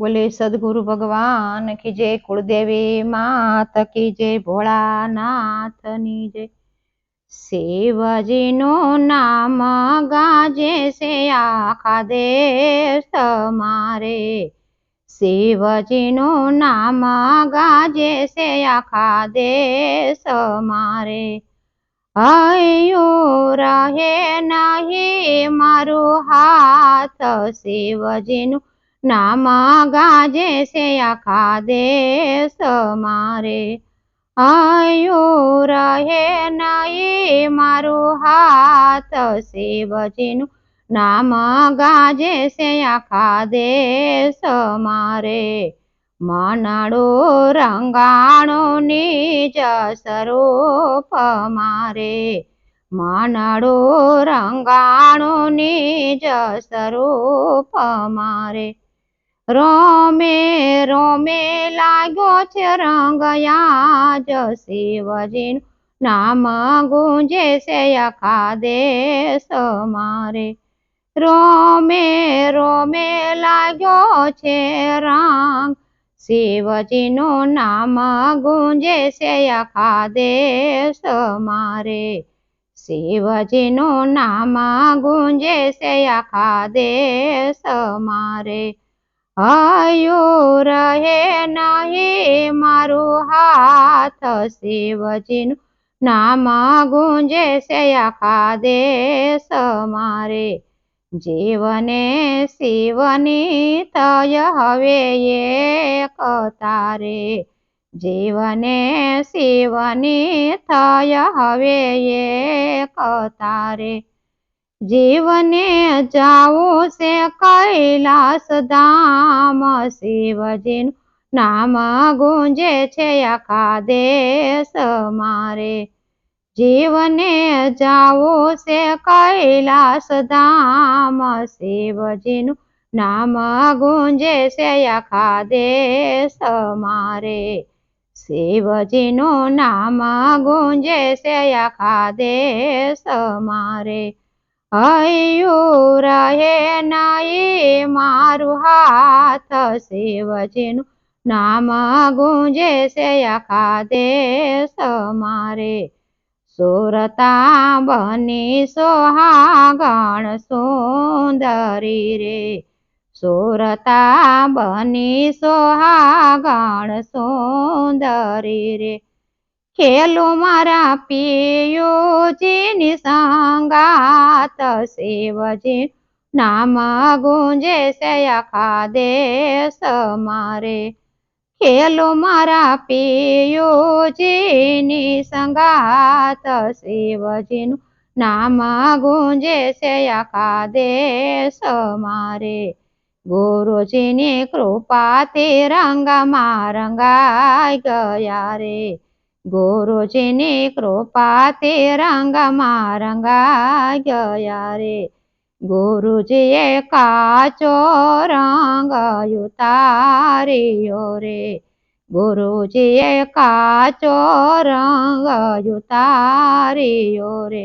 બોલે, સદગુરુ ભગવાન કી જય, કુળદેવી માત કી જય, ભોળાનાથની જય. શિવજીનું નામ ગાજે છે આખા દેશ તમારે. શિવજીનું નામ ગાજે છે આખા દેશ મારે. હૈયું રહે નહીં મારું હાથ શિવજીનું નામ ગાજે છે આખા દેશ મારે. હૈયું રહે નહીં મારું હાથ શિવજીનું. નામ ગાજે છે આખા દેશ મારે. મનાડો રંગાણો નિજ સ્વરૂપ મારે. મનાડો રંગાણો નિજ સ્વરૂપ મારે. રોમે રોમે લાગ્યો છે રંગયા જ શિવજીનું નામ ગુંજે છે આખા દેશ મારે. રોમે રોમે લાગ્યો છે રંગ. શિવજીનું નામ ગુંજે છે આખા દેશ મારે. શિવજીનું નામ ગુંજે છે આખા દેશ મારે. હયું રહે નહીં મારું હાથ, શિવજીનું નામ ગુંજે છે આખા દેશ મારે. જીવને શિવની તય હવે એક તારે. જીવને શિવની થય હવે એક તારે. જીવને જાવું છે કૈલાસ ધામ. શિવજીનું નામ ગુંજે છે આખા દેશ મારે. જીવને જાવું છે કૈલાસ ધામ. શિવજીનું નામ ગુંજે છે આખા દેશ મારે. શિવજીનું નામ ગુંજે છે આખા દેશ મારે. હૈયું રહે નહીં મારું હાથ શિવજીનું નામ ગુંજે છે આખા દેશ મારે. સુરતા બની સોહાગણ સુંદરી રે. સુરતા બની સોહાગણ સુંદરી રે. ખેલો મારા પિયુજીની સંગાત શિવજી નામ ગુંજે છે આખા દેશ મારે ખેલો મારા પિયુજીની સંગાત શિવજીનું નામ ગુંજે છે આખા દેશ મારે ગુરુજીની કૃપાથી રંગમાં રંગાઈ ગયા રે ગુરુજીની તે રંગમાં રંગાઈ ગયા રે ગુરુજીએ કાચો રંગ ઉતાર્યો રે. ગુરુજીએ કાચો રંગ ઉતાર્યો રે.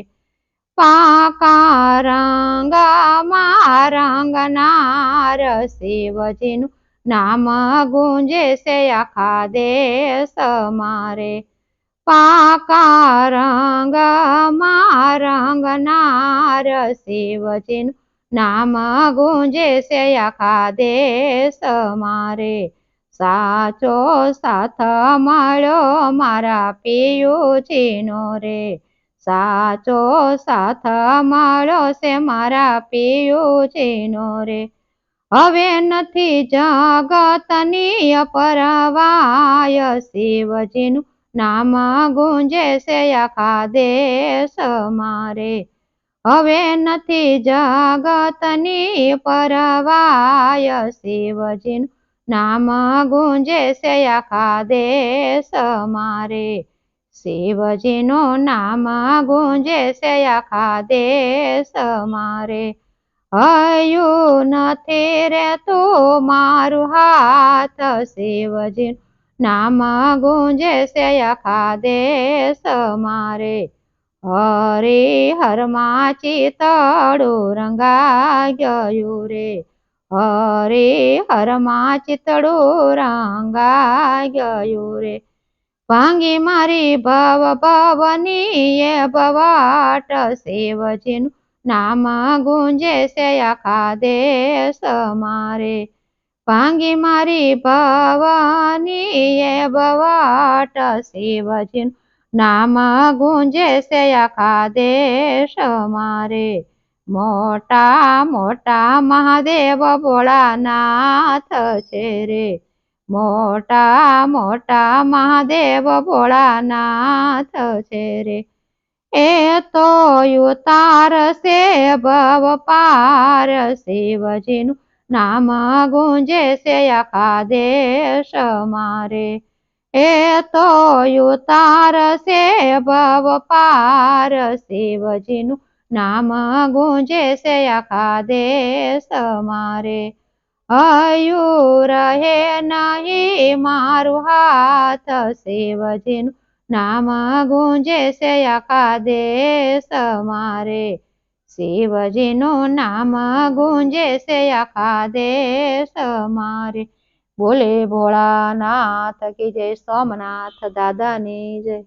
પાકા રંગમાં રંગનાર શિવજીનું નામ ગુંજે છે આખા દેશ મારે પાકા રંગમાં રંગનાર શિવજીનું નામ ગુંજે છે આખા દેશ મારે. સાચો સાથ મળ્યો મારા પિયુજીનો રે. સાચો સાથ મળ્યો છે મારા પિયુજીનો રે. હવે નથી જગતની પરવાય શિવજીનું નામ ગુંજે છે આખા દેશ મારે. હવે નથી જગતની પરવાય શિવજીનું નામ ગુંજે છે આખા દેશ મારે. શિવજીનું નામ ગુંજે છે આખા દેશ મારે. હયું નથી રે તું મારું હાથ શિવજીનું નામ ગુંજે છે આખા દેશ મારે હરે હરમાં ચિતડું રંગાઈ ગયું રે હરે હરમાં ચિતડું રંગાઈ ગયું રે ભાંગી મારી ભવ ભવની એ ભવાટ સેવજીનું નામ ગુંજે છે આખા દેશ મારે ભાંગી મારી ભવાની ભવાટ શિવજી નામ ગુંજે છે આખા દેશ મારે. મોટા મોટા મહાદેવ ભોળાનાથ છે રે. મોટા મોટા મહાદેવ ભોળાનાથ છે રે. એ તો ઉતાર છે, ભવ પાર શિવજીનું. નામ ગુંજે છે આખા દેશ મારે. એ તો ઉતાર છે, ભવ પાર શિવજીનું નામ ગુંજે છે આખા દેશ મારે. હયું રહે નહીં મારું હાથ, શિવજીનું નામ ગુંજે છે આખા દેશ મારે. શિવજીનું નામ ગુંજે છે આખા દેશ મારે. બોલે ભોળાનાથ કી જય સોમનાથ દાદાની જય.